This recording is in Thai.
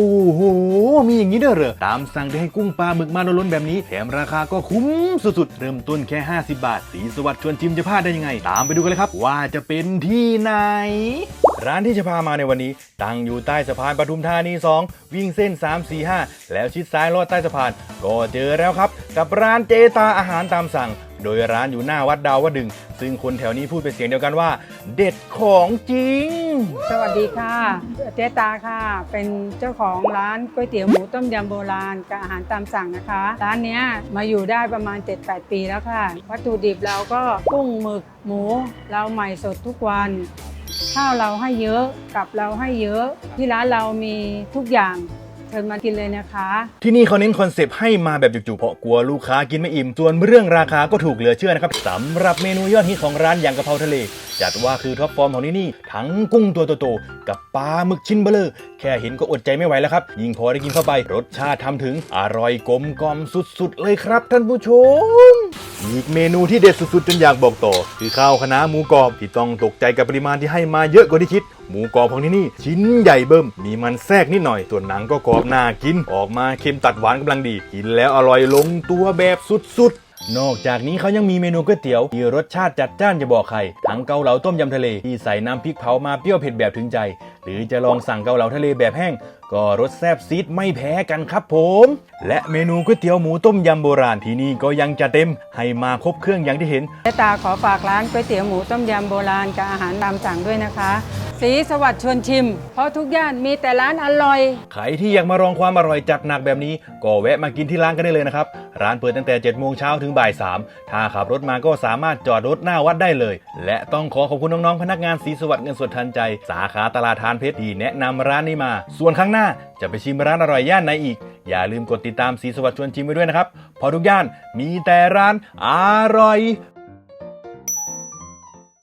โอ้โห มีอย่างนี้ด้วยเหรอ ตามสั่งได้ให้กุ้งปลาหมึกมาล้นแบบนี้แถมราคาก็คุ้มสุดๆ เริ่มต้นแค่ 50 บาท สีสวัสดิ์ชวนชิมจะพลาดได้ยังไง ตามไปดูกันเลยครับ ว่าจะเป็นที่ไหน ร้านที่จะพามาในวันนี้ ตั้งอยู่ใต้สะพานปทุมธานี 2 วิ่งเส้น 345 แล้วชิดซ้ายลอดใต้สะพาน ก็เจอแล้วครับ กับร้านเจตาอาหารตามสั่ง โดยร้านอยู่หน้าวัดดาววดึง ซึ่งคนแถวนี้พูดเป็นเสียงเดียวกันว่า เด็ดของจริง สวัสดีค่ะ เจ๊ตาค่ะ เป็นเจ้าของร้านก๋วยเตี๋ยวหมูต้มยำโบราณกับอาหารตามสั่งนะคะ ร้านเนี้ยมาอยู่ได้ประมาณ 7-8 ปีแล้วค่ะ วัตถุดิบเราก็กุ้งหมึกหมู เราใหม่สดทุกวันข้าวเราให้เยอะกับเราให้เยอะ ที่ร้านเรามีทุกอย่าง เชิญมากินเลยนะคะ ที่นี่เขาเน้นคอนเซปต์ให้มาแบบจุกๆเพราะกลัวลูกค้ากินไม่อิ่ม ส่วนเรื่องราคาก็ถูกเหลือเชื่อนะครับสำหรับเมนูยอดฮิตของร้านอย่างกะเพราทะเล จัดว่าคือท็อปฟอร์มของที่นี่ ทั้งกุ้งตัวโตๆกับปลาหมึกชิ้นเบลอแค่เห็นก็อดใจไม่ไหวแล้วครับ ยิ่งพอได้กินเข้าไป รสชาติทำถึงอร่อยกลมกล่อมสุดๆ เลยครับท่านผู้ชม อีกเมนูที่เด็ดสุดๆจนอยากบอกต่อ คือข้าวคะน้าหมูกรอบที่ต้องตกใจกับปริมาณที่ให้มาเยอะกว่าที่คิด หมูกรอบของที่นี่ ชิ้นใหญ่เบิ่ม มีมันแทรกนิดหน่อย ส่วนหนังก็กรอบน่ากิน ออกมาเค็มตัดหวานกำลังดี กินแล้วอร่อยลงตัวแบบสุดๆนอกจากนี้เขายังมีเมนูก๋วยเตี๋ยวที่รสชาติจัดจ้านจะบอกใคร ทั้งเกาเหลาต้มยำทะเลที่ใส่น้ำพริกเผามาเปรี้ยวเผ็ดแบบถึงใจ หรือจะลองสั่งเกาเหลาทะเลแบบแห้ง ก็รสแซ่บซีดไม่แพ้กันครับผม และเมนูก๋วยเตี๋ยวหมูต้มยำโบราณที่นี่ก็ยังจะเต็ม ให้มาครบเครื่องอย่างที่เห็นเจ๊ตาขอฝากร้านก๋วยเตี๋ยวหมูต้มยำโบราณกับอาหารตามสั่งด้วยนะคะ สีสวัสดิ์ชวนชิม เพราะทุกย่านมีแต่ร้านอร่อย ใครที่อยากมาลองความอร่อยจัดหนักแบบนี้ ก็แวะมากินที่ร้านกันได้เลยนะครับ ร้านเปิดตั้งแต่7โมงเช้าถึงบ่าย3ถ้าขับรถมาก็สามารถจอดรถหน้าวัดได้เลย และต้องขอขอบคุณน้องๆพนักงานสีสวัสดิ์เงินสดทันใจ สาขาตลาดทานเพชรที่แนะนำร้านนี้มา ส่วนครั้งหน้าจะไปชิมร้านอร่อยย่านไหนอีก อย่าลืมกดติดตามสีสวัสดิ์ชวนชิมไว้ด้วยนะครับเพราะทุกย่านมีแต่ร้านอร่อย